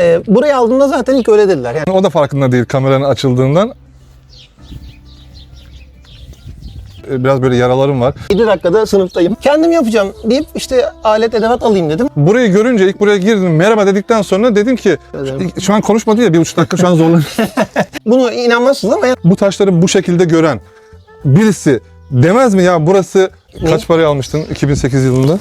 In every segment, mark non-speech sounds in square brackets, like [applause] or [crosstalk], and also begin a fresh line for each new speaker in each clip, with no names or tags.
Ee, burayı aldığımda zaten ilk öyle dediler. Yani
O da farkında değil kameranın açıldığından. Ee, Biraz böyle yaralarım var.
7 dakikada sınıftayım. Kendim yapacağım deyip işte alet edevat alayım dedim.
Burayı görünce ilk buraya girdim merhaba dedikten sonra dedim ki
Ederim.
şu an konuşmadı ya bir buçuk dakika şu an zorlanıyorum. [laughs]
Bunu inanmazsınız ama
bu taşları bu şekilde gören birisi demez mi ya burası kaç paraya almıştın 2008 yılında?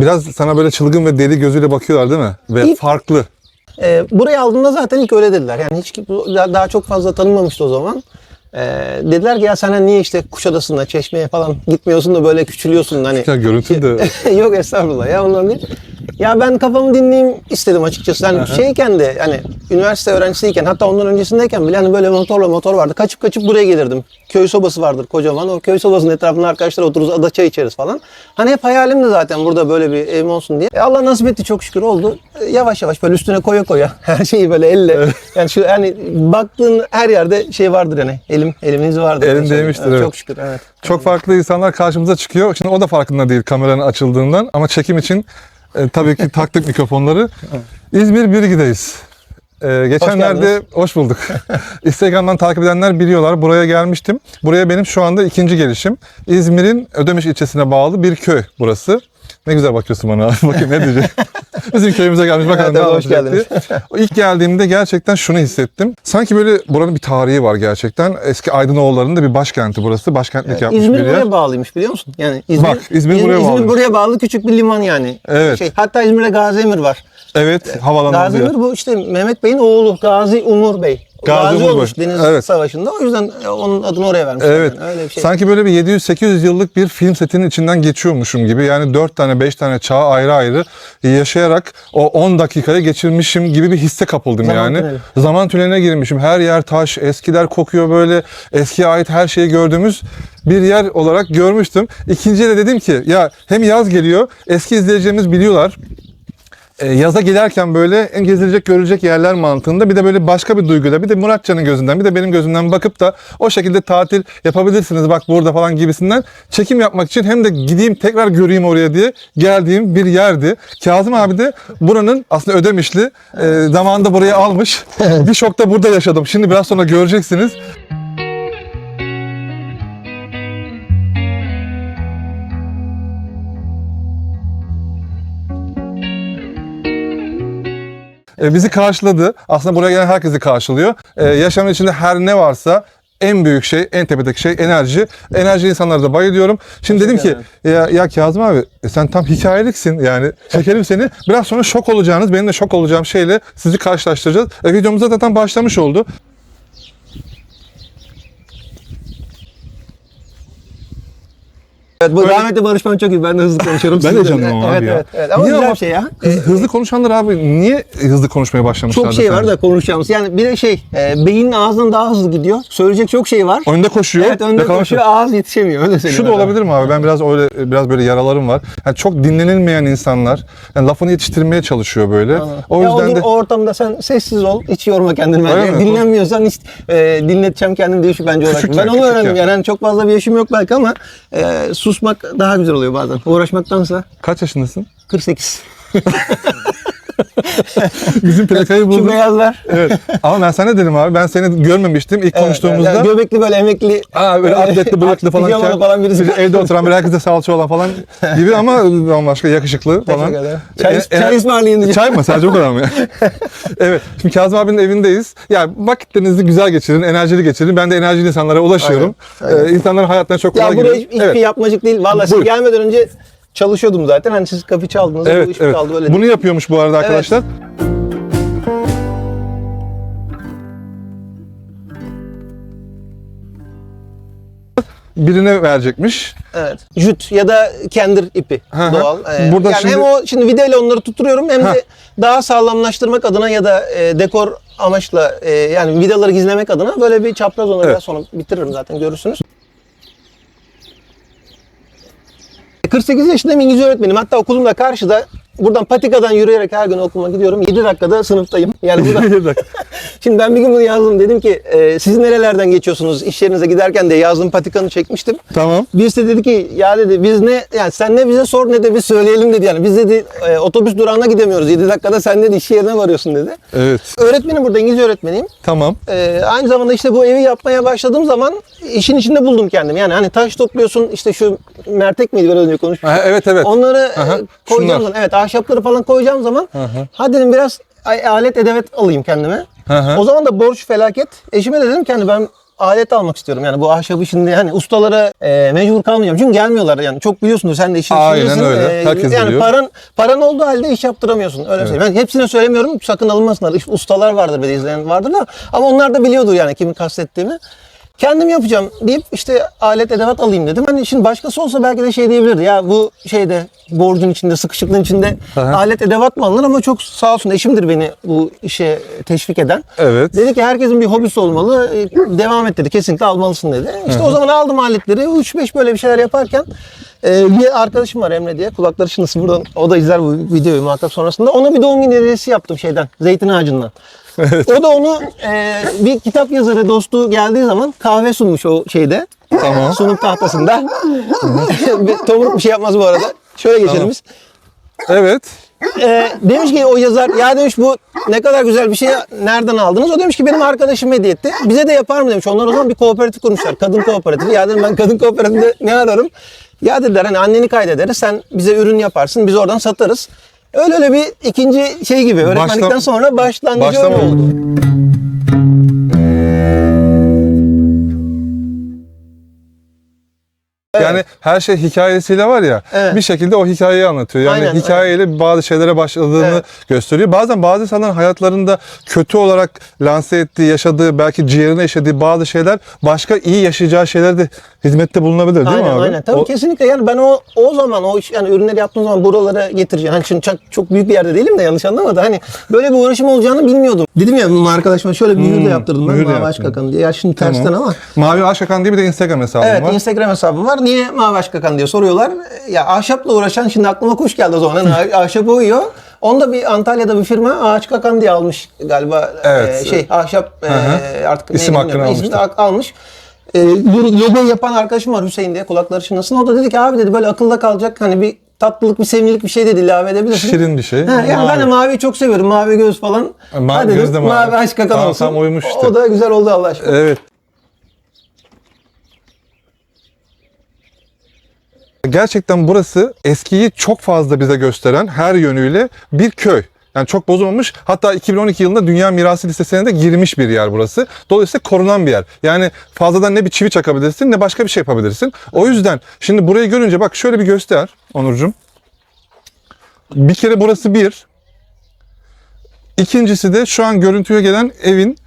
Biraz sana böyle çılgın ve deli gözüyle bakıyorlar değil mi? Ve
İlk-
farklı.
e, burayı aldığımda zaten ilk öyle dediler. Yani hiç daha daha çok fazla tanınmamıştı o zaman. E, dediler ki ya sen niye işte Kuşadası'na, Çeşme'ye falan gitmiyorsun da böyle küçülüyorsun hani.
Ya görüntü de [laughs]
Yok estağfurullah ya ondan değil. Ya ben kafamı dinleyeyim istedim açıkçası. Hani şeyken de hani üniversite öğrencisiyken hatta ondan öncesindeyken bile hani böyle motorla motor vardı. Kaçıp kaçıp buraya gelirdim. Köy sobası vardır kocaman. O köy sobasının etrafında arkadaşlar otururuz ada çay içeriz falan. Hani hep hayalimdi zaten burada böyle bir evim olsun diye. E Allah nasip etti çok şükür oldu. E, yavaş yavaş böyle üstüne koya koya [laughs] her şeyi böyle elle. Yani şu yani baktığın her yerde şey vardır yani. Elim elimin izi vardır.
Elin değmiştir, evet.
Çok şükür evet.
çok farklı insanlar karşımıza çıkıyor. Şimdi o da farkında değil kameranın açıldığından ama çekim için e, tabii ki taktık mikrofonları. İzmir Birgi'deyiz. E, geçenlerde hoş, bulduk. [laughs] Instagram'dan takip edenler biliyorlar. Buraya gelmiştim. Buraya benim şu anda ikinci gelişim. İzmir'in Ödemiş ilçesine bağlı bir köy burası. Ne güzel bakıyorsun bana. [laughs] Bakayım ne diyecek. [laughs] Bizim köyümüze gelmiş. Bakalım
Evet,
ne
hoş
diye. [laughs] İlk geldiğimde gerçekten şunu hissettim. Sanki böyle buranın bir tarihi var gerçekten. Eski Aydınoğulları'nın da bir başkenti burası. Başkentlik yapmış
İzmir
bir yer.
buraya bağlıymış biliyor musun? Yani İzmir,
Bak, İzmir buraya
İzmir
bağlı.
buraya bağlı küçük bir liman yani.
Evet.
Şey, hatta İzmir'de Gazi Emir var.
Evet, havalandı.
Gazi Emir bu işte Mehmet Bey'in oğlu Gazi Umur Bey.
Gazi
Gazi,
Umur Bey.
olmuş Deniz
Evet.
Savaşı'nda. O yüzden e, onun adını oraya vermişler.
Evet.
Yani. Öyle bir şey.
Sanki böyle bir 700-800 yıllık bir film setinin içinden geçiyormuşum gibi. Yani 4 tane 5 tane çağ ayrı ayrı yaşayarak o 10 dakikaya geçirmişim gibi bir hisse kapıldım
Zaman
yani.
tüneli.
Zaman tüneline girmişim. Her yer taş, eskiler kokuyor böyle. Eskiye ait her şeyi gördüğümüz bir yer olarak görmüştüm. İkinciye de dedim ki ya hem yaz geliyor. Eski izleyicilerimiz biliyorlar. E, yaza giderken böyle en gezilecek görülecek yerler mantığında bir de böyle başka bir duyguyla bir de Muratcan'ın gözünden bir de benim gözümden bakıp da o şekilde tatil yapabilirsiniz bak burada falan gibisinden çekim yapmak için hem de gideyim tekrar göreyim oraya diye geldiğim bir yerdi. Kazım abi de buranın aslında Ödemişli e, zamanında burayı almış. bir şok da burada yaşadım. Şimdi biraz sonra göreceksiniz. E, bizi karşıladı. Aslında buraya gelen herkesi karşılıyor. E, yaşamın içinde her ne varsa en büyük şey, en tepedeki şey enerji. Enerji insanlara da bayılıyorum. Şimdi dedim ki ya, ya Kazım abi e, sen tam hikayeliksin yani çekelim seni. Biraz sonra şok olacağınız, benim de şok olacağım şeyle sizi karşılaştıracağız. E, videomuz zaten başlamış oldu.
Evet, bu
Öyle-
rahmetli Barış Manço gibi ben de hızlı konuşuyorum. [laughs]
Ben de canım
evet,
abi ya.
Evet, evet. Ama
Niye
güzel
ama-
bir şey ya.
Hız- hızlı konuşanlar abi niye hızlı konuşmaya başlamışlar?
Çok şey var da konuşacağımız. Yani bir de şey, e, beynin ağzından daha hızlı gidiyor. Söyleyecek çok şey var.
Önde koşuyor.
Evet önde
yakalamak-
koşuyor, ağız yetişemiyor. Öyle.
Şu da olabilir mi abi? Ben biraz öyle biraz böyle yaralarım var. Yani çok dinlenilmeyen insanlar yani lafını yetiştirmeye çalışıyor böyle. O
ya
yüzden
o,
de
o ortamda sen sessiz ol, hiç yorma kendini
Öyle mi?
Dinlenmiyorsan hiç e, dinleteceğim kendimi diye şu bence olarak. Ben onu öğrendim yani. Çok fazla bir yaşım yok belki ama e, susmak daha güzel oluyor bazen. Uğraşmaktansa
kaç yaşındasın?
48. [laughs] [laughs]
Bizim plakayı
Şu
buldum.
beyazlar.
evet. Ama ben sana dedim abi. Ben seni görmemiştim ilk konuştuğumuzda.
Yani göbekli böyle emekli.
Aa, böyle atletli bıyıklı falan.
Pijamalı falan birisi.
Evde oturan bir herkese salça olan falan [laughs] gibi ama bambaşka yakışıklı falan.
Teşekkür ederim. Çay,
E, e,
çay ısmarlayın.
Çay mı? Sadece o kadar mı? [laughs] evet. Şimdi Kazım abinin evindeyiz. Ya vakitlerinizi güzel geçirin, enerjili geçirin. Ben de enerjili insanlara ulaşıyorum.
Aynen, aynen.
Ee, insanların hayatlarına çok kolay
Ya buraya hiçbir yapmacık değil. Vallahi siz gelmeden önce çalışıyordum zaten. Hani siz kapı çaldınız. bu
Evet,
iş
evet.
kaldı öyle.
Bunu yapıyormuş bu arada arkadaşlar. birine verecekmiş.
Evet. Jüt ya da kendir ipi
Hı hı.
doğal. Ee,
Burada
yani
şimdi-
hem o şimdi vidayla onları tutturuyorum hem
Heh.
de daha sağlamlaştırmak adına ya da e, dekor amaçla e, yani vidaları gizlemek adına böyle bir çapraz onu
Evet.
sonra bitiririm zaten görürsünüz. 48 yaşındayım İngilizce öğretmenim. Hatta okulum da karşıda. Buradan patikadan yürüyerek her gün okuluma gidiyorum. 7 dakikada sınıftayım. Yani burada. [laughs] [laughs] Şimdi ben bir gün bunu yazdım. Dedim ki e, siz nerelerden geçiyorsunuz iş yerinize giderken de yazdım patikanı çekmiştim.
tamam.
Birisi de dedi ki ya dedi biz ne yani sen ne bize sor ne de biz söyleyelim dedi yani. Biz dedi e, otobüs durağına gidemiyoruz. 7 dakikada sen dedi iş yerine varıyorsun dedi.
Evet.
Öğretmenim burada İngilizce öğretmeniyim.
Tamam.
E, aynı zamanda işte bu evi yapmaya başladığım zaman işin içinde buldum kendimi. Yani hani taş topluyorsun işte şu mertek miydi biraz önce konuşmuştuk.
Ha, evet evet.
Onları e,
Aha,
koyacağım
şunlar.
evet ahşapları falan koyacağım zaman
hı.
hadi dedim biraz alet edevat alayım kendime.
Hı hı.
O zaman da borç felaket. Eşime de dedim ki hani ben alet almak istiyorum. Yani bu ahşabı şimdi hani ustalara e, mecbur kalmayacağım. Çünkü gelmiyorlar yani. Çok biliyorsunuz sen de işin
Aynen öyle. Herkes
yani
biliyor.
paran paran olduğu halde iş yaptıramıyorsun. Öyle söyleyeyim. Ben hepsine söylemiyorum. Sakın alınmasınlar. Ustalar vardır de izleyen vardır da. Ama onlar da biliyordur yani kimi kastettiğimi. Kendim yapacağım deyip işte alet edevat alayım dedim. Hani şimdi başkası olsa belki de şey diyebilirdi. Ya bu şeyde borcun içinde, sıkışıklığın içinde
Aha.
alet edevat mı alınır ama çok sağ olsun eşimdir beni bu işe teşvik eden.
Evet.
Dedi ki herkesin bir hobisi olmalı. E, Devam et dedi. Kesinlikle almalısın dedi. İşte o zaman aldım aletleri. 3-5 böyle bir şeyler yaparken e, bir arkadaşım var Emre diye. Kulakları çınlasın buradan. O da izler bu videoyu muhakkak sonrasında. Ona bir doğum günü hediyesi yaptım şeyden. Zeytin ağacından. [laughs] O da onu e, bir kitap yazarı dostu geldiği zaman kahve sunmuş o şeyde.
Tamam.
Sunum tahtasında. [laughs] tomruk bir şey yapmaz bu arada. Şöyle geçelim
Tamam.
biz.
Evet.
Ee, demiş ki o yazar ya demiş bu ne kadar güzel bir şey nereden aldınız? O demiş ki benim arkadaşım hediye etti. Bize de yapar mı demiş. Onlar o zaman bir kooperatif kurmuşlar. Kadın kooperatifi. Ya dedim ben kadın kooperatifinde ne ararım? Ya dediler hani anneni kaydederiz. Sen bize ürün yaparsın. Biz oradan satarız. Öyle öyle bir ikinci şey gibi. Öğretmenlikten
Başla-
sonra başlangıcı
Başlama
oldu.
oldu. Yani her şey hikayesiyle var ya
Evet.
bir şekilde o hikayeyi anlatıyor. Yani
Aynen,
hikayeyle bazı şeylere başladığını
Evet.
gösteriyor. Bazen bazı insanların hayatlarında kötü olarak lanse ettiği, yaşadığı, belki ciğerine işlediği bazı şeyler başka iyi yaşayacağı şeylerde hizmette bulunabilir değil
aynen
mi abi?
aynen. Tabii
O-
kesinlikle yani ben o o zaman o iş yani ürünleri yaptığım zaman buralara getireceğim. Hani şimdi çok, çok büyük bir yerde değilim de yanlış anlama da hani böyle bir uğraşım olacağını bilmiyordum. Dedim ya bunun arkadaşıma şöyle bir mühür de yaptırdım ben
mühür de
Mavi Aşk
yaptın.
Kakan diye. Ya şimdi tersten ama.
Mavi Aşakan diye bir de Instagram hesabım
Evet
var.
Instagram hesabım var. Niye Mavi Aşk Kakan diye soruyorlar. Ya ahşapla uğraşan şimdi aklıma kuş geldi o zaman. Hani [laughs] ah- ahşaba uyuyor. Onda bir Antalya'da bir firma Ağaç Kakan diye almış galiba.
Evet.
Ee, şey ahşap e, artık
İsim hakkını
de almış. E, bu logoyu yapan arkadaşım var Hüseyin diye kulakları çınlasın. O da dedi ki abi dedi böyle akılda kalacak hani bir tatlılık bir sevimlilik bir şey dedi ilave edebilirsin.
Şirin bir şey.
Ha, yani ben de
Mavi.
maviyi çok seviyorum. Mavi göz falan.
Ma-
Hadi
göz de mavi.
mavi aşk kakan
Tamam,
olsun.
tam uymuş işte.
O da güzel oldu Allah aşkına.
Evet. Gerçekten burası eskiyi çok fazla bize gösteren her yönüyle bir köy. Yani çok bozulmamış. Hatta 2012 yılında Dünya Mirası listesine de girmiş bir yer burası. Dolayısıyla korunan bir yer. Yani fazladan ne bir çivi çakabilirsin ne başka bir şey yapabilirsin. O yüzden şimdi burayı görünce bak şöyle bir göster Onurcuğum. Bir kere burası bir. İkincisi de şu an görüntüye gelen evin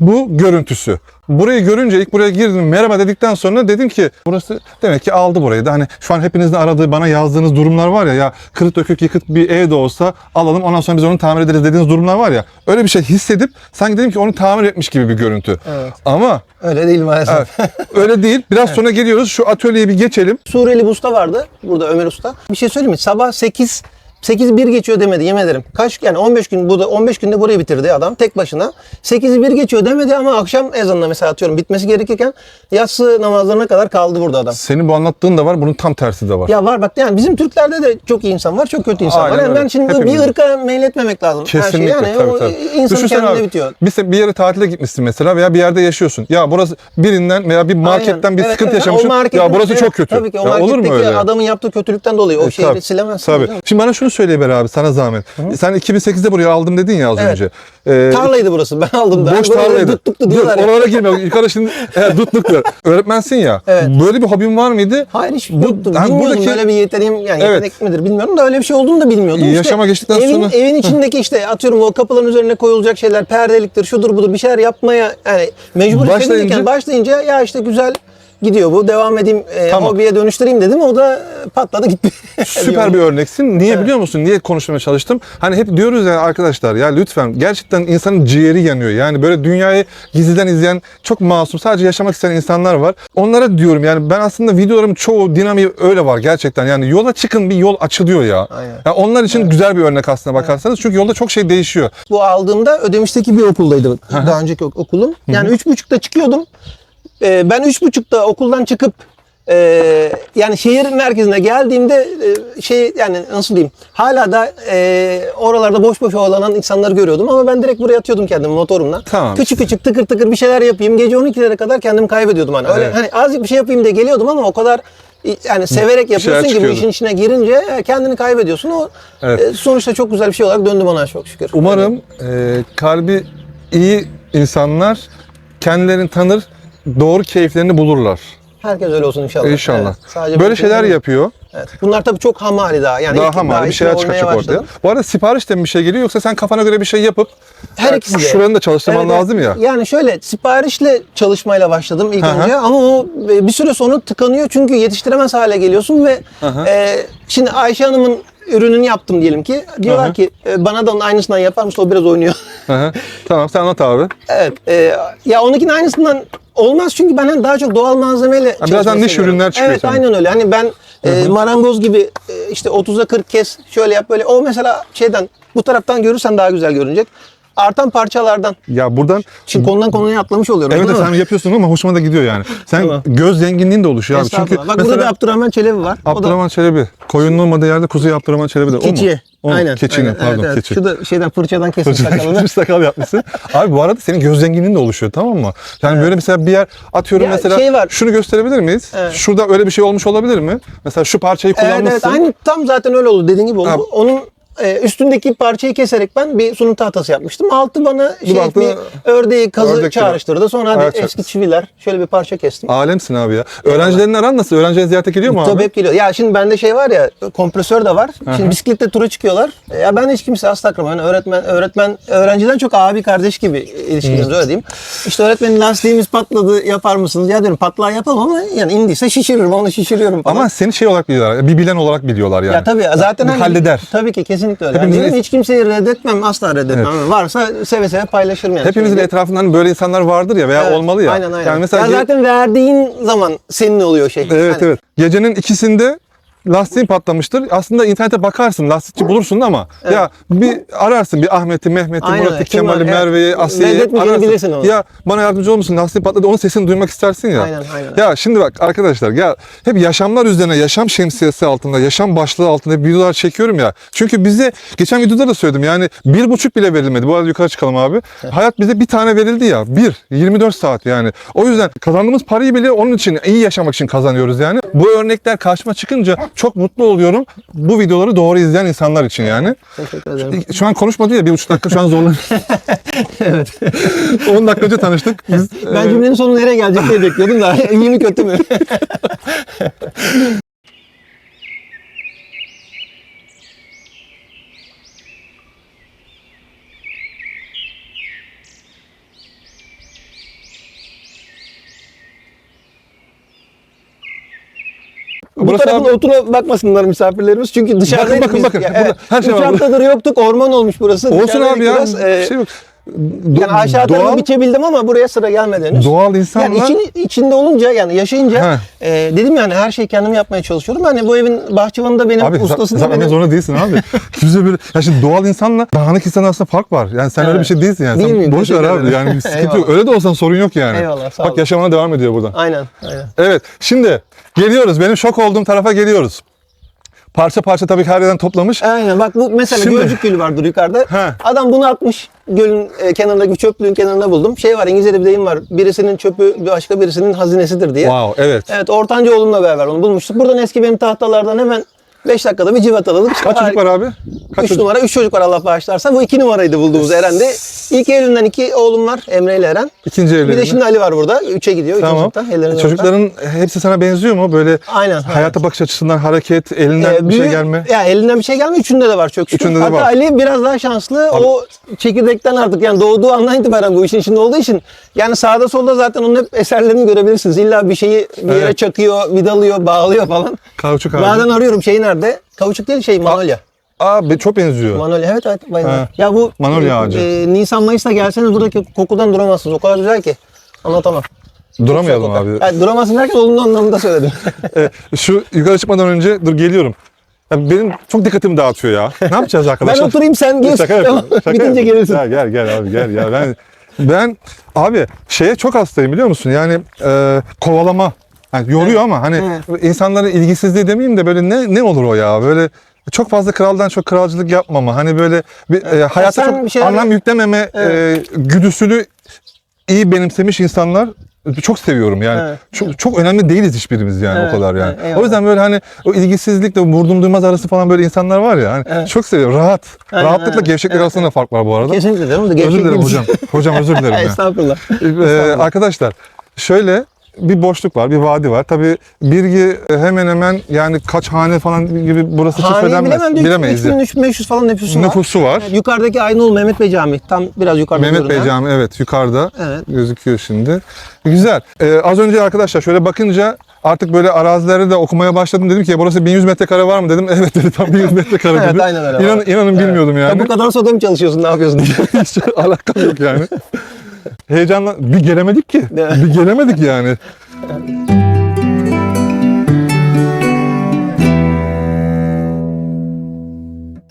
bu görüntüsü. Burayı görünce ilk buraya girdim merhaba dedikten sonra dedim ki burası demek ki aldı burayı da hani şu an hepinizin aradığı bana yazdığınız durumlar var ya ya kırık dökük yıkık bir ev de olsa alalım ondan sonra biz onu tamir ederiz dediğiniz durumlar var ya öyle bir şey hissedip sanki dedim ki onu tamir etmiş gibi bir görüntü.
Evet.
Ama
Öyle değil maalesef.
evet, öyle değil. Biraz sonra geliyoruz. Şu atölyeye bir geçelim.
Suriyeli bir usta vardı. Burada Ömer Usta. Bir şey söyleyeyim mi? Sabah 8 8 1 geçiyor demedi yemin ederim. Kaç yani 15 gün burada 15 günde burayı bitirdi adam tek başına. 8 1 geçiyor demedi ama akşam ezanına mesela atıyorum bitmesi gerekirken yatsı namazlarına kadar kaldı burada adam.
Senin bu anlattığın da var. Bunun tam tersi de var.
Ya var bak yani bizim Türklerde de çok iyi insan var, çok kötü insan
Aynen
var. Yani ben
öyle.
şimdi
Hepimizde.
bir ırka meyletmemek lazım. Her
Kesinlikle
şey yani
tabii
o
tabii.
insanın
Düşünsene
kendinde
abi,
bitiyor.
Bir, bir yere tatile gitmişsin mesela veya bir yerde yaşıyorsun. Ya burası birinden veya bir marketten
Aynen.
bir
Evet,
sıkıntı
evet.
yaşamışsın. Ya burası
evet,
çok kötü.
Tabii ki o
Ya olur mu öyle?
adamın yaptığı kötülükten dolayı o
E,
şeyi
tabii,
silemezsin.
Tabii. Şimdi bana şunu söyle Ber abi sana zahmet. Sen 2008'de buraya aldım dedin ya az
Evet.
önce. Ee,
Tarlaydı burası. Ben aldım da.
Boş
Böyle
tarlaydı.
Dutluktu
Dur
diyorlar ya.
oralara girme. Yukarı şimdi [laughs] e, dutluktu. Öğretmensin ya.
Evet.
Böyle bir hobin var mıydı?
Hayır hiç
Bu-
yoktu.
yani
Bilmiyordum
buradaki-
böyle bir yeteneğim yani
Evet.
yetenek midir bilmiyorum da öyle bir şey olduğunu da bilmiyordum. İşte
Yaşama geçtikten
evin,
sonra-
Evin içindeki işte atıyorum o kapıların üzerine koyulacak şeyler perdeliktir şudur budur bir şeyler yapmaya yani mecbur
başlayınca,
başlayınca ya işte güzel gidiyor bu. Devam edeyim, e,
Tamam.
hobiye dönüştüreyim dedim. O da e, patladı gitti. [laughs]
Süper bir örneksin. Niye biliyor musun? Niye konuşmaya çalıştım? Hani hep diyoruz ya arkadaşlar ya lütfen gerçekten insanın ciğeri yanıyor. Yani böyle dünyayı gizliden izleyen çok masum sadece yaşamak isteyen insanlar var. Onlara diyorum yani ben aslında videolarım çoğu dinamiği öyle var gerçekten. Yani yola çıkın bir yol açılıyor ya.
Aynen.
Ya onlar için güzel bir örnek aslına bakarsanız. Çünkü yolda çok şey değişiyor.
Bu aldığımda Ödemiş'teki bir okuldaydı daha önceki ok- okulum. Yani üç buçukta çıkıyordum. Ee, ben üç buçukta okuldan çıkıp e, yani şehir merkezine geldiğimde e, şey yani nasıl diyeyim hala da e, oralarda boş boş ovalanan insanları görüyordum ama ben direkt buraya atıyordum kendimi motorumla.
Tamam.
Küçük küçük tıkır tıkır bir şeyler yapayım. Gece 12'lere kadar kendimi kaybediyordum hani. Öyle
Evet.
hani azıcık bir şey yapayım diye geliyordum ama o kadar yani severek yapıyorsun ki bu
çıkıyordu.
işin içine girince e, kendini kaybediyorsun. O
Evet.
e, sonuçta çok güzel bir şey olarak döndü bana çok şükür.
Umarım e, kalbi iyi insanlar kendilerini tanır, doğru keyiflerini bulurlar.
Herkes öyle olsun inşallah.
İnşallah.
Evet, sadece
Böyle şeyler yapıyor.
Evet. Bunlar tabii çok hamali daha. Yani
Daha
ilk-
hamar bir şeyler çıkacak ortaya. Bu arada siparişten bir şey geliyor yoksa sen kafana göre bir şey yapıp
Her
yani
ikisi de.
şuranı da çalıştırman
Evet,
lazım ya.
Yani şöyle siparişle çalışmayla başladım ilk
Hı hı.
önce ama o e, bir süre sonra tıkanıyor çünkü yetiştiremez hale geliyorsun ve
Hı hı.
e, şimdi Ayşe Hanım'ın ürününü yaptım diyelim ki. Diyorlar
hı.
ki e, bana da onun aynısından yapar mısın? O biraz oynuyor. [laughs]
Hı. tamam sen anlat abi.
evet. e, ya onunkinin aynısından olmaz çünkü ben hani daha çok doğal malzemeyle
birazdan
çalışmayı
niş ürünler çıkıyor
Evet
senin.
aynen öyle. Hani ben e, marangoz gibi e, işte 30'a 40 kez şöyle yap böyle. O mesela şeyden bu taraftan görürsen daha güzel görünecek. Artan parçalardan.
Ya buradan
Şimdi konudan konuya atlamış oluyorum.
evet sen yapıyorsun ama hoşuma da gidiyor yani. Sen
Tamam.
göz zenginliğin de oluşuyor abi. Çünkü.
Bak
mesela
burada da Abdurrahman Çelebi var. O da
Abdurrahman Çelebi. Koyunun olmadığı yerde Kuzey Abdurrahman Çelebi de. O mu?
keçi.
O?
Aynen.
Keçinin
aynen.
pardon
Evet, evet.
keçi.
Şu da şeyden fırçadan kesin sakalını. [laughs]
Sakal yapmışsın. Abi bu arada senin göz zenginliğin de oluşuyor tamam mı? Yani böyle mesela bir yer atıyorum
Ya
mesela
şey var.
şunu gösterebilir miyiz?
Evet.
Şurada öyle bir şey olmuş olabilir mi? Mesela şu parçayı
Evet,
kullanmışsın.
evet aynı tam zaten öyle oldu dediğin gibi oldu.
Ha.
Onun e, üstündeki parçayı keserek ben bir sunum tahtası yapmıştım. Altı bana şey,
baktın,
bir ördeği kazı
ördek
çağrıştırdı. Sonra hadi eski çiviler şöyle bir parça kestim.
Alemsin abi ya. Öğrencilerin aran nasıl? Öğrencilerin ziyarete geliyor mu
Tabii
abi?
hep geliyor. Ya şimdi bende şey var ya kompresör de var. Şimdi bisiklette tura çıkıyorlar. E, Ya ben hiç kimse asla takmam. Yani öğretmen, öğretmen, öğrenciden çok abi kardeş gibi ilişkimiz öyle diyeyim. İşte öğretmenin lastiğimiz patladı yapar mısınız? Ya diyorum patlağı yapamam ama yani indiyse şişiririm onu şişiriyorum falan.
Ama seni şey olarak biliyorlar. Bir bilen olarak biliyorlar yani.
ya tabii zaten hani-
halleder.
Tabii ki kesinlikle öyle.
Hepimizin
Yani hiç kimseyi reddetmem, asla reddetmem. Ama Varsa seve seve paylaşırım yani.
Hepimizin
Şimdi-
etrafında hani böyle insanlar vardır ya veya
Evet,
olmalı ya.
Aynen aynen.
Yani mesela
Ya zaten verdiğin zaman senin oluyor şey.
Evet
Hani-
evet. Gecenin ikisinde lastiğin patlamıştır. Aslında internete bakarsın, lastikçi bulursun ama ya bir ararsın bir Ahmet'i, Mehmet'i,
Aynen,
Murat'ı,
kim var?
Kemal'i,
Evet.
Merve'yi, Asiye'yi
Reddetmeyeceğini bilirsin onu.
Ya bana yardımcı olur musun? Lastiğin patladı. Onun sesini duymak istersin ya.
Aynen, aynen.
Ya şimdi bak arkadaşlar ya hep yaşamlar üzerine, yaşam şemsiyesi altında, yaşam başlığı altında videolar çekiyorum ya. Çünkü bize geçen videoda da söyledim yani bir buçuk bile verilmedi. Bu arada yukarı çıkalım abi. Hayat bize bir tane verildi ya. Bir. 24 saat yani. O yüzden kazandığımız parayı bile onun için iyi yaşamak için kazanıyoruz yani. Bu örnekler karşıma çıkınca çok mutlu oluyorum. Bu videoları doğru izleyen insanlar için yani.
Teşekkür ederim.
Şu an konuşmadı ya bir buçuk dakika şu an zorlanıyorum. [laughs]
evet.
10 dakika önce tanıştık. Biz,
Ben
e,
cümlenin sonu nereye gelecek diye bekliyordum da [laughs] iyi mi kötü mü? [laughs] Bu
Burası
tarafın
abi-
otuna bakmasınlar misafirlerimiz çünkü dışarıdaydık
bakın,
biz.
bakın.
Ya,
Burada her şey
üç
var
haftadır yoktuk orman olmuş burası.
Olsun
Dışarıdaydık
abi ya.
biraz, e,
şey yok.
Yani aşağıda
doğal,
biçebildim ama buraya sıra gelmedi henüz.
doğal insanlar
Yani için, içinde olunca yani yaşayınca
He.
e, dedim yani her şeyi kendim yapmaya çalışıyorum. Hani bu evin bahçıvanı da benim,
Abi
ustası da
sen
benim.
zorunda değilsin abi. [laughs] Kimse böyle ya şimdi doğal insanla dağınık insan arasında fark var. Yani sen öyle bir
Evet.
şey değilsin yani.
Değil
sen
miyim?
boş ver abi. Yani sıkıntı yok. Öyle de olsan sorun yok yani.
Eyvallah, sağ
Bak yaşamana devam ediyor buradan.
Aynen, aynen.
Evet. Şimdi geliyoruz. Benim şok olduğum tarafa geliyoruz. Parça parça tabii ki her yerden toplamış.
Aynen bak bu mesela
Şimdi-
Gölcük Gölü vardır yukarıda.
He.
Adam bunu atmış gölün e, kenarındaki çöplüğün kenarına buldum. Şey var İngilizce'de bir deyim var. Birisinin çöpü bir başka birisinin hazinesidir diye.
Wow, evet.
Evet ortanca oğlumla beraber onu bulmuştuk. Buradan eski benim tahtalardan hemen 5 dakikada bir civataladık. İşte
Kaç çocuk var abi? Kaç
3
çocuk?
numara 3 çocuk var Allah bağışlarsa. Bu 2 numaraydı bulduğumuz Eren'de. İlk Eylül'den 2 oğlum var Emre ile Eren.
İkinci
Bir
evlerinde.
de şimdi Ali var burada. 3'e gidiyor.
Tamam.
Tamam. Sınıfta, ellerine
Çocukların hepsi sana benziyor mu? Böyle
Aynen.
hayata bakış açısından hareket, elinden
Ee,
bir şey
büyük-
gelme.
Ya elinden bir şey gelmiyor. Üçünde de var çok şükür.
Üçünde de
Hatta
var.
Ali biraz daha şanslı. O çekirdekten artık yani doğduğu andan itibaren bu işin içinde olduğu için yani sağda solda zaten onun hep eserlerini görebilirsiniz. İlla bir şeyi bir yere
Evet.
çakıyor, vidalıyor, bağlıyor falan.
Kauçuk abi.
Bazen arıyorum şey nerede? Kavuçuk değil şey Manolya.
Aa be- çok benziyor.
Manolya evet evet.
Ha.
Ya bu
Manolya
e,
ağacı.
e, Nisan Mayıs'ta gelseniz buradaki kokudan duramazsınız. O kadar güzel ki. Anlatamam.
Duramayalım abi.
Yani duramazsın derken olumlu anlamda söyledim.
Ee, [laughs] şu yukarı çıkmadan önce dur geliyorum. Ya benim çok dikkatimi dağıtıyor ya. Ne yapacağız
ben
arkadaşlar?
oturayım sen gez.
Şaka yapıyorum.
Tamam.
Şaka
Bitince
yapıyorum.
gelirsin.
Gel gel gel abi gel ya. Ben ben abi şeye çok hastayım biliyor musun? Yani e, kovalama. Yani yoruyor ama hani insanların ilgisizliği demeyeyim de böyle ne ne olur o ya? Böyle çok fazla kraldan çok kralcılık yapmama. Hani böyle bir e, hayata
sen
çok
bir şeyler-
anlam yüklememe e, güdüsünü iyi benimsemiş insanlar çok seviyorum yani.
Evet.
Çok çok önemli değiliz hiçbirimiz yani
Evet,
o kadar yani.
evet,
o yüzden böyle hani o ilgisizlikle vurdum duymaz arası falan böyle insanlar var ya. Hani
Evet.
çok seviyorum. Rahat.
Aynen,
Rahatlıkla
evet.
gevşeklik
Evet,
arasında da fark var bu arada.
Kesinlikle değil mi?
Özür dilerim hocam. Hocam özür dilerim. [laughs]
Estağfurullah.
Ee, arkadaşlar şöyle bir boşluk var, bir vadi var. Tabii Birgi hemen hemen yani kaç hane falan gibi burası
Haneyi
söylenmez.
bilemem
Bilemeyiz.
3500 falan nüfusu var.
Nüfusu var.
Evet, yukarıdaki Aynaoğlu Mehmet Bey Camii. Tam biraz yukarıda
Mehmet Bey
görünen.
Camii evet yukarıda
Evet.
gözüküyor şimdi. Güzel. Ee, az önce arkadaşlar şöyle bakınca artık böyle arazileri de okumaya başladım. Dedim ki "Ya burası 1100 metrekare var mı dedim. [laughs] Evet dedi tam 1100 metrekare
Evet,
dedi.
aynen öyle
İnan,
var.
inanın bilmiyordum
Ya
yani.
bu kadar soda mı çalışıyorsun ne yapıyorsun. [laughs]
Hiç alakam yok yani. [laughs] Heyecanla bir gelemedik ki. [laughs] Bir gelemedik yani.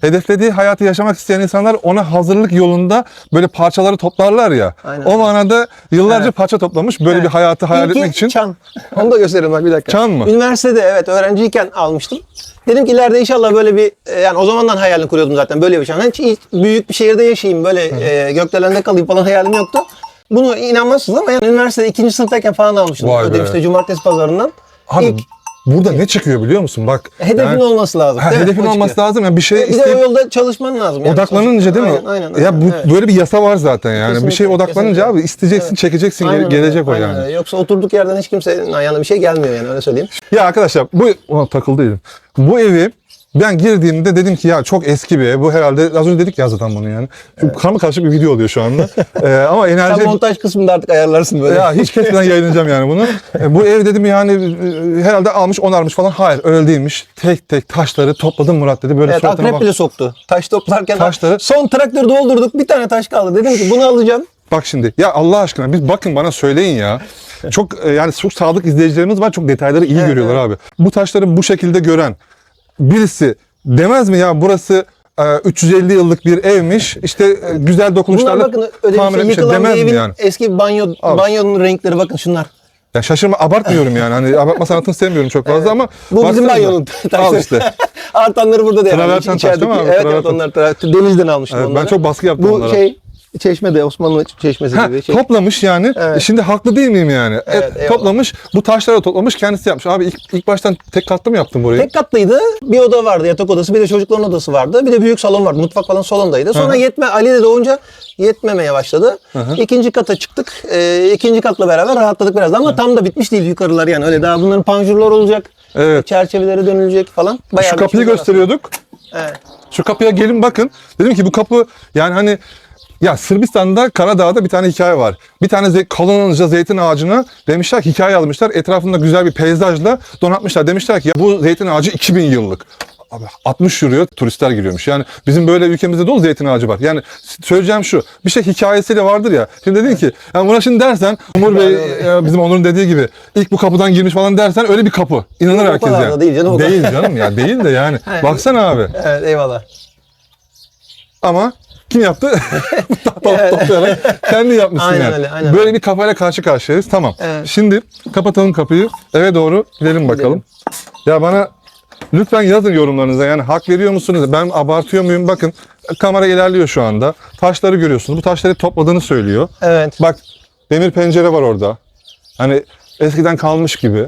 Hedeflediği hayatı yaşamak isteyen insanlar ona hazırlık yolunda böyle parçaları toplarlar ya.
Aynen.
O manada yıllarca
Evet.
parça toplamış böyle bir hayatı hayal
İlki
etmek için.
Çan. Onu da gösterelim bak bir dakika.
Çan mı?
Üniversitede evet öğrenciyken almıştım. Dedim ki ileride inşallah böyle bir e, yani o zamandan hayalini kuruyordum zaten böyle bir şey. Hiç, hiç büyük bir şehirde yaşayayım böyle e, gökdelende kalayım falan hayalim yoktu. Bunu inanmazsınız ama yani üniversitede ikinci sınıftayken falan almıştım. Ödemiş'te cumartesi pazarından.
Abi
İlk
burada ne çıkıyor biliyor musun? Bak.
hedefin
yani-
olması lazım.
Ha, hedefin
O
olması
çıkıyor.
lazım. Yani bir şey
Bir de o
isteyip
yolda çalışman lazım. yani.
odaklanınca değil mi?
Aynen, aynen, aynen.
ya bu
Evet.
böyle bir yasa var zaten yani. bir
Kesinlikle,
şey odaklanınca
kesinlikle.
abi isteyeceksin, çekeceksin,
Aynen
gelecek o
aynen
yani.
öyle. Yoksa oturduk yerden hiç kimsenin ayağına bir şey gelmiyor yani öyle söyleyeyim.
Ya arkadaşlar bu takıldıydım. Bu evi ben girdiğimde dedim ki ya çok eski bir ev. Bu herhalde az önce dedik ya zaten bunu yani. Çünkü karma karışık bir video oluyor şu anda. Ee, ama
Sen
enerji
montaj kısmında artık ayarlarsın böyle.
ya hiç kesmeden yayınlayacağım yani bunu. E, bu ev dedim yani e, herhalde almış onarmış falan. Hayır öyle değilmiş. Tek tek taşları topladım Murat dedi. Böyle
Evet akrep
bak.
bile soktu. Taş toplarken
Taşları-
son traktörü doldurduk bir tane taş kaldı. Dedim ki bunu alacağım.
Bak şimdi ya Allah aşkına biz bakın bana söyleyin ya. [laughs] Çok e, yani çok sadık izleyicilerimiz var. Çok detayları iyi
Evet,
görüyorlar abi. Bu taşları bu şekilde gören birisi demez mi ya burası e, 350 yıllık bir evmiş. İşte e, güzel
Bunlar
dokunuşlarla
bakın öyle
tamir
şey, yıkılan bir
Demez
evin
yani?
eski banyo
Al.
banyonun renkleri bakın şunlar.
Ya şaşırma abartmıyorum yani. Hani abartma sanatını sevmiyorum çok fazla ama
Bu bizim banyonun
Al
taşları.
işte. [laughs]
Artanları burada da yani.
Traverten taş değil mi?
Evet evet onlar traverten. Denizden almıştım
Evet, ben
onları.
çok baskı yaptım
Bu
onlara.
şey çeşmede Osmanlı çeşmesi gibi. Şey.
toplamış yani.
Evet.
E, Şimdi haklı değil miyim yani?
Evet,
E, toplamış. Bu taşları toplamış kendisi yapmış. Abi ilk, ilk baştan tek katlı mı yaptın burayı?
Tek katlıydı. Bir oda vardı, yatak odası. Bir de çocukların odası vardı. Bir de büyük salon vardı. Mutfak falan salondaydı. Sonra
Hı hı.
yetme Ali de doğunca yetmemeye başladı. İkinci kata çıktık. Ee, ikinci katla beraber rahatladık biraz ama tam da bitmiş değil yukarılar yani. Öyle daha bunların panjurlar olacak.
Evet.
Çerçeveleri dönülecek falan. Bayağı
Şu kapıyı
şey
gösteriyorduk.
Evet.
Şu kapıya gelin bakın. Dedim ki bu kapı yani hani ya Sırbistan'da Karadağ'da bir tane hikaye var. Bir tane ze- kalınca zeytin ağacına demişler ki hikaye yazmışlar. Etrafında güzel bir peyzajla donatmışlar. Demişler ki ya bu zeytin ağacı 2000 yıllık. Abi 60 euroya turistler giriyormuş. Yani bizim böyle ülkemizde dolu zeytin ağacı var. Yani söyleyeceğim şu. Bir şey hikayesiyle vardır ya. Şimdi dedin ki yani buna şimdi dersen Umur Bey e, bizim Onur'un dediği gibi ilk bu kapıdan girmiş falan dersen öyle bir kapı. İnanır herkes
kadar
yani.
da değil canım, o kadar.
Değil canım ya değil de yani. [laughs] Baksana abi.
Evet eyvallah.
Ama kim yaptı? [laughs] [laughs] Toplayarak kendi yapmışsın
Aynen
yani.
öyle, aynen
Böyle
öyle.
bir kafayla karşı karşıyayız. Tamam.
Evet.
Şimdi kapatalım kapıyı. Eve doğru gidelim bakalım. Ya bana lütfen yazın yorumlarınıza. Yani hak veriyor musunuz? Ben abartıyor muyum? Bakın kamera ilerliyor şu anda. Taşları görüyorsunuz. Bu taşları topladığını söylüyor.
Evet.
Bak demir pencere var orada. Hani eskiden kalmış gibi.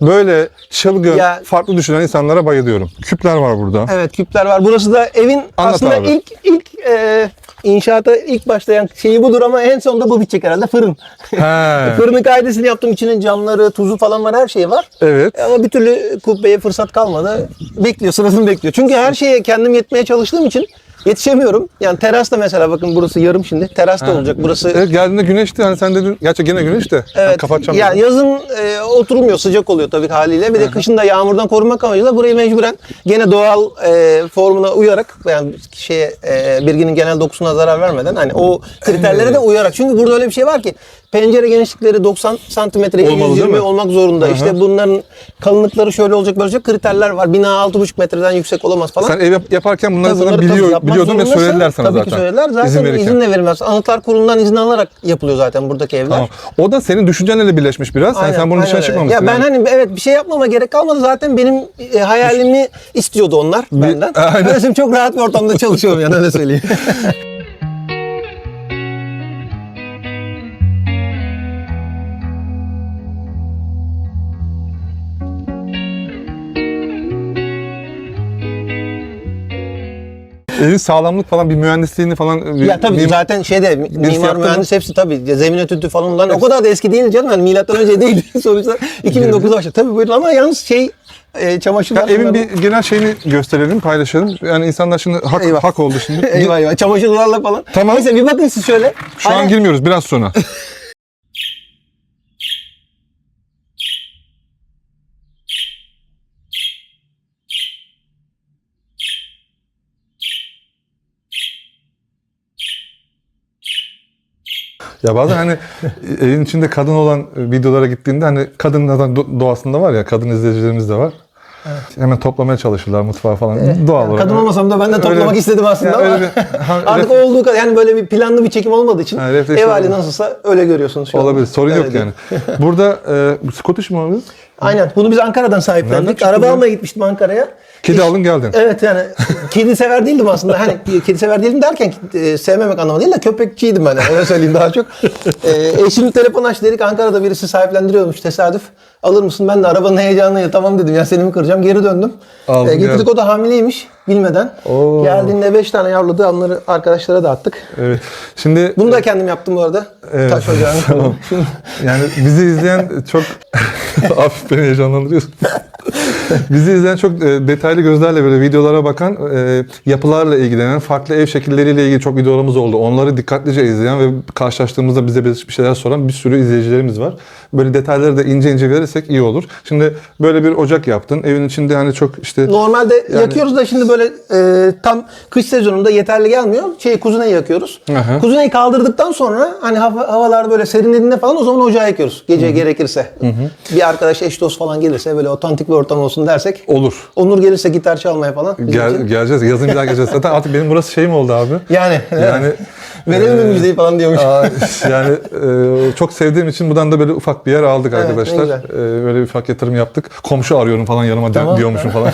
Böyle çılgın,
Ya-
farklı düşünen insanlara bayılıyorum. Küpler var burada.
Evet küpler var. Burası da evin aslında
abi.
ilk ilk e, inşaata ilk başlayan şeyi budur ama en sonunda bu bitecek herhalde fırın.
He. [laughs]
Fırının kaidesini yaptım. İçinin camları, tuzu falan var, her şey var.
Evet.
Ama bir türlü kubbeye fırsat kalmadı. Bekliyor, sırasını bekliyor. Çünkü her şeye kendim yetmeye çalıştığım için yetişemiyorum. Yani terasta mesela bakın burası yarım şimdi. Terasta olacak. Burası
Evet geldiğinde güneşti. Hani sen dedin, gerçi gene güneş de.
Evet.
kapatacağım.
Ya
dedim.
yazın e, oturulmuyor, sıcak oluyor tabii haliyle. Bir de kışın da yağmurdan korunmak amacıyla burayı mecburen gene doğal e, formuna uyarak yani şeye e, birginin genel dokusuna zarar vermeden hani o kriterlere de uyarak. Çünkü burada öyle bir şey var ki pencere genişlikleri 90 santimetre
Olmalı, değil
120
mi?
olmak zorunda. İşte bunların kalınlıkları şöyle olacak böyle olacak kriterler var. Bina 6,5 metreden yüksek olamaz falan.
Sen ev yap- yaparken bunları
Tabii
sana
bunları tabii
biliyor,
yapmak
biliyordun ve
zorundasın.
söylediler sana
tabii
zaten.
ki söylediler. Zaten
İzin
izin,
verirken.
de verilmez. Anıtlar Kurulu'ndan izin alarak yapılıyor zaten buradaki evler.
Tamam. O da senin düşüncenle de birleşmiş biraz. Sen,
Aynen,
sen bunun
aynen
dışına
öyle.
çıkmamışsın.
Ya ben
yani.
hani evet bir şey yapmama gerek kalmadı. Zaten benim e, hayalimi istiyordu onlar benden. [laughs]
aynen.
Ben şimdi çok rahat bir ortamda çalışıyorum yani öyle söyleyeyim. [laughs]
Evin sağlamlık falan bir mühendisliğini falan. Bir,
ya tabii
mim-
zaten şeyde mi- mimar
yaptı mı?
mühendis hepsi tabii zemin etüdü falan lan o kadar da eski değil canım yani milattan önce değil [laughs] sonuçta 2009 başladı. Tabii buyurun ama yalnız şey e, çamaşırlar
Ya evin bir genel şeyini gösterelim, paylaşalım. Yani insanlar şimdi hak,
Eyvah.
hak oldu şimdi. [laughs]
Eyvah eyvah çamaşırlarla falan.
Tamam.
Neyse bir bakın siz şöyle.
Şu an
Hani-
girmiyoruz, biraz sonra. [laughs] Ya bazen hani evin içinde kadın olan videolara gittiğinde hani kadın zaten do- doğasında var ya, kadın izleyicilerimiz de var. Hemen toplamaya çalışırlar mutfağı falan. Doğal olarak.
Kadın olmasam da ben de toplamak
Öyle-
istedim aslında
Ya
ama
öyle bir- [laughs] ha,
artık
ref-
olduğu kadar yani böyle bir planlı bir çekim olmadığı için
refleks
ev hali nasılsa öyle görüyorsunuz şu.
Olabilir. Sorun yok
Öyle
yani. [laughs] Burada e, Scottish mi abi?
Aynen. Bunu biz Ankara'dan sahiplendik. Araba almaya gitmiştim Ankara'ya.
Kedi
İş-
aldın geldin.
Evet yani kedi sever değildim aslında. Hani kedi sever değilim derken e, sevmemek anlamında değil de köpekçiydim ben. Öyle söyleyeyim daha çok. E, eşim telefon aç dedik. Ankara'da birisi sahiplendiriyormuş tesadüf. Alır mısın? Ben de arabanın heyecanıyla tamam dedim. Ya seni mi kıracağım? Geri döndüm.
Aldın,
E, getirdik
geldin.
o da hamileymiş bilmeden.
Oo.
Geldiğinde 5 tane yavruladı. Onları arkadaşlara dağıttık.
Evet. Şimdi
Bunu da kendim yaptım bu arada.
Evet.
Taş ocağını. [laughs]
Tamam. yani bizi izleyen çok [laughs] hafif beni heyecanlandırıyorsun. [laughs] bizi izleyen çok e, detaylı gözlerle böyle videolara bakan, e, yapılarla ilgilenen, farklı ev şekilleriyle ilgili çok videolarımız oldu. Onları dikkatlice izleyen ve karşılaştığımızda bize bir şeyler soran bir sürü izleyicilerimiz var. Böyle detayları da ince ince verirsek iyi olur. Şimdi böyle bir ocak yaptın. Evin içinde hani çok işte
Normalde yakıyoruz da şimdi böyle e, tam kış sezonunda yeterli gelmiyor. Şey kuzuneyi yakıyoruz.
Aha.
Kuzuneyi kaldırdıktan sonra hani hava, havalar böyle serinlediğinde falan o zaman ocağı yakıyoruz. Gece gerekirse. Bir arkadaş eş dost falan gelirse böyle otantik bir ortam olsun dersek.
olur.
Onur gelirse gitar çalmaya falan.
Gel, geleceğiz. Yazın bir daha geleceğiz. Zaten artık benim burası şey mi oldu abi?
Yani.
Yani
Verelim mi
e,
müjdeyi falan diyormuş.
Aa, yani e, çok sevdiğim için buradan da böyle ufak bir yer aldık
Evet,
arkadaşlar. E, böyle bir ufak yatırım yaptık. Komşu arıyorum falan yanıma
Tamam.
diyormuşum falan.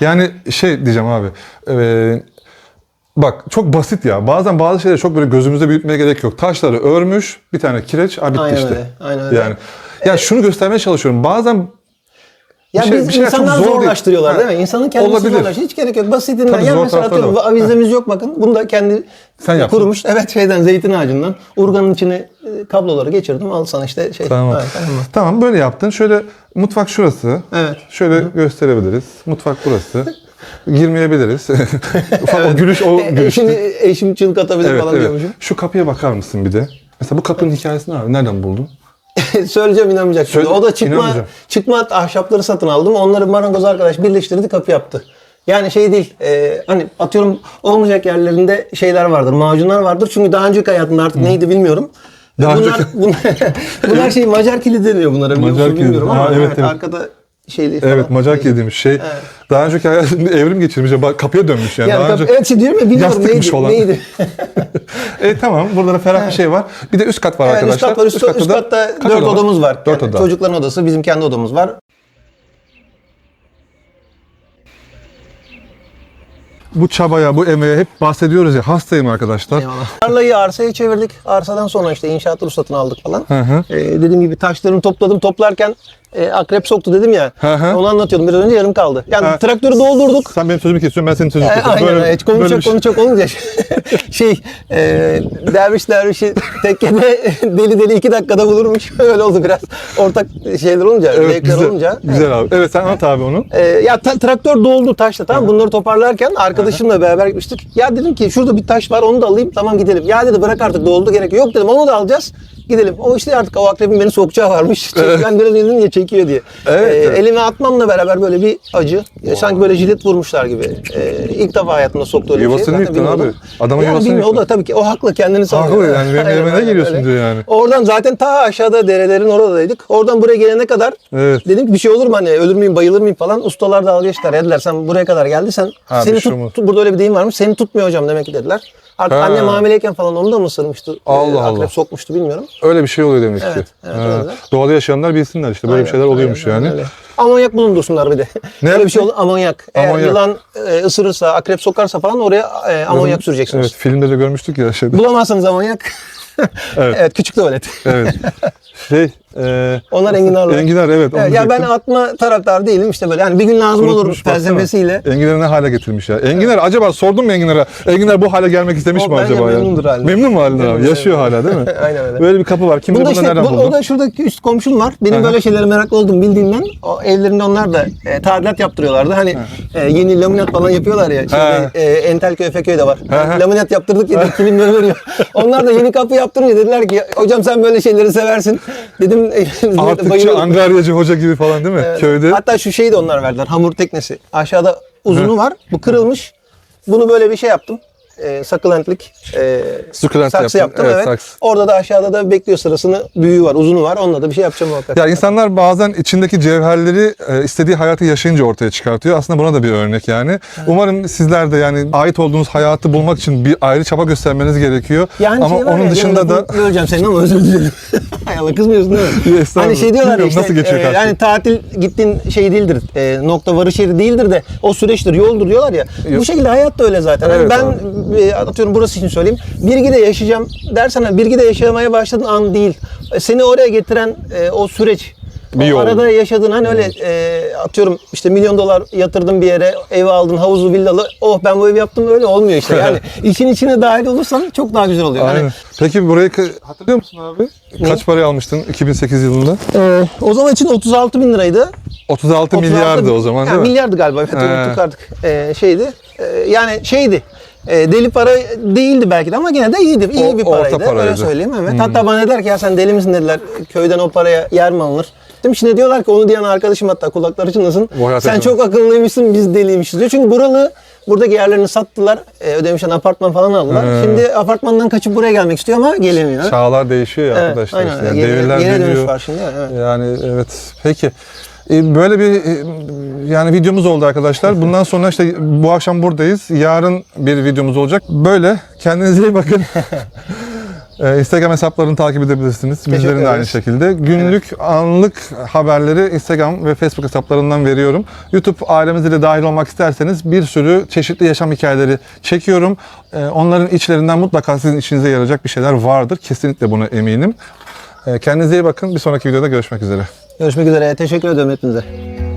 yani şey diyeceğim abi. e, bak çok basit ya. Bazen bazı şeyleri çok böyle gözümüzde büyütmeye gerek yok. Taşları örmüş, bir tane kireç, ha bitti
Aynen
işte.
öyle, aynen öyle.
Yani ya şunu göstermeye çalışıyorum. Bazen
Ya
şey-
biz
çok
insanlar
değil.
zorlaştırıyorlar değil mi? İnsanın kendisi
olabilir.
zorlaştırıyor. Hiç gerek yok. Basitinden.
Tabii
ya mesela atıyorum avizemiz yok bakın. Bunu da kendi
Sen yaptın.
kurumuş. Evet şeyden zeytin ağacından. Urganın içine e, kabloları geçirdim. Al sana işte şey.
Tamam.
Evet, tamam.
Tamam böyle yaptın. Şöyle mutfak şurası.
Evet.
Şöyle gösterebiliriz. Mutfak burası. Girmeyebiliriz. [laughs] Ufak o gülüş o
E,
gülüş.
eşim, eşim çığlık atabilir
Evet,
falan
evet.
diyormuşum.
Şu kapıya bakar mısın bir de? Mesela bu kapının hikayesi ne abi? Nereden buldun? [laughs]
Söyleyeceğim inanmayacak.
Söyle,
o da çıkma
inanmayacağım.
çıkma ahşapları satın aldım. Onları marangoz arkadaş birleştirdi kapı yaptı. Yani şey değil, e, hani atıyorum olmayacak yerlerinde şeyler vardır, macunlar vardır. Çünkü daha önceki hayatımda artık neydi bilmiyorum.
Daha
bunlar,
önceki-
bunlar, [laughs] bunlar şey Macar kilidi deniyor bunlara.
Macar kilidi.
Bilmiyorum ama
Ha, evet,
evet,
evet.
arkada şeyli falan.
Evet Macar dediğimiz şey. Daha önceki hayatında [laughs] evrim geçirmiş. bak Kapıya dönmüş yani.
Yani
daha önce...
evet şey diyorum ya bilmiyorum neydi.
olan.
neydi? [laughs]
E tamam. Burada da ferah bir şey var. Bir de üst kat var
evet, üst
arkadaşlar.
kat var. Üst, üst,
katta da-
katta dört
oda var?
odamız var.
Dört
Yani
oda.
Çocukların odası, bizim kendi odamız var.
bu çabaya, bu emeğe hep bahsediyoruz ya. Hastayım arkadaşlar.
Eyvallah. Tarlayı arsaya çevirdik. Arsadan sonra işte inşaat ruhsatını aldık falan.
Hı hı.
Ee, dediğim gibi taşlarımı topladım. Toplarken e, akrep soktu dedim ya.
Hı hı.
Onu anlatıyordum. Biraz önce yarım kaldı. Yani
Ha.
traktörü doldurduk.
Sen benim sözümü kesiyorsun, ben senin sözünü
E,
kesiyorum.
aynen evet. Konu çok
bir şey.
konu çok olunca şey [laughs] e, derviş dervişi tekkede [laughs] deli deli iki dakikada bulurmuş. [laughs] Öyle oldu biraz. Ortak şeyler olunca,
Evet, güzel,
olunca.
güzel abi. Evet sen anlat abi onu.
Ee, ya ta- traktör doldu taşla tamam bunları toparlarken arkadaşımla beraber gitmiştik. Ya dedim ki şurada bir taş var onu da alayım tamam gidelim. Ya dedi bırak artık doldu gerek yok dedim onu da alacağız. Gidelim. O işte artık o akrebin beni sokacağı varmış. Ben biraz dedim ya çekiyor diye.
Evet,
Ee,
evet.
Elime atmamla beraber böyle bir acı. Sanki böyle jilet vurmuşlar gibi. Ee, ilk defa hayatımda soktu öyle bir şey.
Yuvasını yıktın abi. Adamın
yani
yuvasını
bilmiyorum, O da
yıktın.
tabii ki o haklı kendini savunuyor.
Haklı yani, benim elime ne geliyorsun
öyle.
diyor yani.
Oradan zaten ta aşağıda derelerin oradaydık. Oradan buraya gelene kadar
Evet.
Dedim ki bir şey olur mu hani ölür müyüm bayılır mıyım falan. Ustalar dalga geçtiler. Dediler sen buraya kadar geldiysen
Ha,
seni
şey
tut, tut- burada öyle bir deyim varmış. Seni tutmuyor hocam demek ki dediler. Artık
Ha.
annem hamileyken falan onu da mı ısırmıştı?
Allah
Ee, Akrep
Allah.
sokmuştu bilmiyorum.
Öyle bir şey oluyor demek
Evet,
ki.
evet, öyle.
Doğada yaşayanlar bilsinler işte böyle bir
Aynen,
şeyler oluyormuş
aynen,
yani.
öyle. Amonyak bulundursunlar bir de.
Ne
Öyle bir şey olur. Amonyak. Eğer
Amonyak.
yılan e, ısırırsa, akrep sokarsa falan oraya e, amonyak süreceksiniz.
Evet filmde de görmüştük ya şeyde.
Bulamazsanız amonyak.
Evet. [laughs]
evet küçük tuvalet.
Evet. [laughs] Şey, e,
Onlar enginarlar.
enginar evet.
Evet, ya ben atma taraftar değilim işte böyle. Yani bir gün lazım olur
Kurutmuş, baksana.
felsefesiyle.
Enginar'ı ne hale getirmiş ya. Enginar acaba sordun mu Enginar'a? Enginar bu hale gelmek istemiş
O
mi acaba ya?
memnundur halinden.
Memnun mu halinden abi? Yaşıyor hala değil mi? [laughs]
Aynen öyle.
Böyle bir kapı var. Kim bilir bunu
işte
nereden
bu,
buldu?
o da şuradaki üst komşum var. Benim
Aha.
böyle şeylere meraklı olduğum bildiğimden o evlerinde onlar da e, tadilat yaptırıyorlardı. Hani e, yeni laminat falan yapıyorlar ya. Şimdi e, Entelköy Efeköy'de var.
Aha.
laminat yaptırdık ya kilim veriyor. onlar da yeni kapı yaptırınca dediler ki hocam sen böyle şeyleri seversin. Dedim e, [laughs]
Artıkçı. Angaryacı hoca gibi falan değil mi?
Evet.
Köyde.
Hatta şu şeyi de onlar verdiler. Hamur teknesi. Aşağıda uzunu var. Bu kırılmış. Bunu böyle bir şey yaptım. E, succulentlik. E,
Succulent
saksı yaptım.
Evet,
Evet.
saksı.
Orada da aşağıda da bekliyor sırasını. Büyüğü var, uzunu var. Onunla da bir şey yapacağım muhakkak.
Ya insanlar bazen içindeki cevherleri e, istediği hayatı yaşayınca ortaya çıkartıyor. Aslında buna da bir örnek yani. Umarım sizler de yani ait olduğunuz hayatı bulmak için bir ayrı çaba göstermeniz gerekiyor.
Yani
ama
şey
onun
ya,
dışında da
böleceğim senin ama özür dilerim. [laughs] Hay Allah kızmıyorsun değil mi? [laughs]
Estağfurullah.
hani şey diyorlar ya işte
nasıl geçiyor
e, yani tatil gittiğin şey değildir. E, nokta varış yeri değildir de o süreçtir, yoldur diyorlar ya.
Yok.
Bu şekilde hayat da öyle zaten. Hani
Evet
ben e, atıyorum burası için söyleyeyim. Birgide yaşayacağım dersen Birgide yaşamaya başladığın an değil. E, Seni oraya getiren e, o süreç.
Bir yol.
arada yaşadığın hani öyle e, atıyorum işte milyon dolar yatırdın bir yere, ev aldın, havuzlu, villalı. Oh ben bu evi yaptım öyle olmuyor işte. Yani [laughs] işin içine dahil olursan çok daha güzel oluyor. Hani
Aynen. Peki burayı ka- hatırlıyor musun abi? Kaç paraya almıştın 2008 yılında?
Ee, o zaman için 36 bin liraydı.
36,
36
milyardı o zaman değil mi?
Milyardı galiba. Evet,
He.
unuttuk artık. Ee, şeydi. Ee, yani şeydi. Ee, deli para değildi belki de ama yine de iyiydi. İyi
O-
bir
orta
paraydı.
paraydı.
Öyle söyleyeyim. Evet.
Hmm.
Hatta bana dediler ki ya sen deli misin dediler. Köyden o paraya yer mi alınır? Dedim şimdi diyorlar ki onu diyen arkadaşım hatta kulakları çınlasın. Sen çok akıllıymışsın biz deliymişiz diyor. Çünkü buralı buradaki yerlerini sattılar. E, ödemişten apartman falan aldılar.
He.
Şimdi apartmandan kaçıp buraya gelmek istiyor ama gelemiyor.
Çağlar değişiyor ya
Evet,
arkadaşlar.
aynen
işte. Yani
Geri-
devirler
geri dönüş
dönüyor.
var şimdi, evet.
Yani evet. Peki. E, Böyle bir e, yani videomuz oldu arkadaşlar. Bundan sonra işte bu akşam buradayız. Yarın bir videomuz olacak. Böyle. Kendinize iyi bakın. [laughs] E, Instagram hesaplarını takip edebilirsiniz. Bizlerin de aynı şekilde. Günlük anlık haberleri Instagram ve Facebook hesaplarından veriyorum. YouTube ailemize de dahil olmak isterseniz bir sürü çeşitli yaşam hikayeleri çekiyorum. E, Onların içlerinden mutlaka sizin işinize yarayacak bir şeyler vardır. Kesinlikle buna eminim. E, Kendinize iyi bakın. Bir sonraki videoda görüşmek üzere.
Görüşmek üzere. Teşekkür ederim hepinize.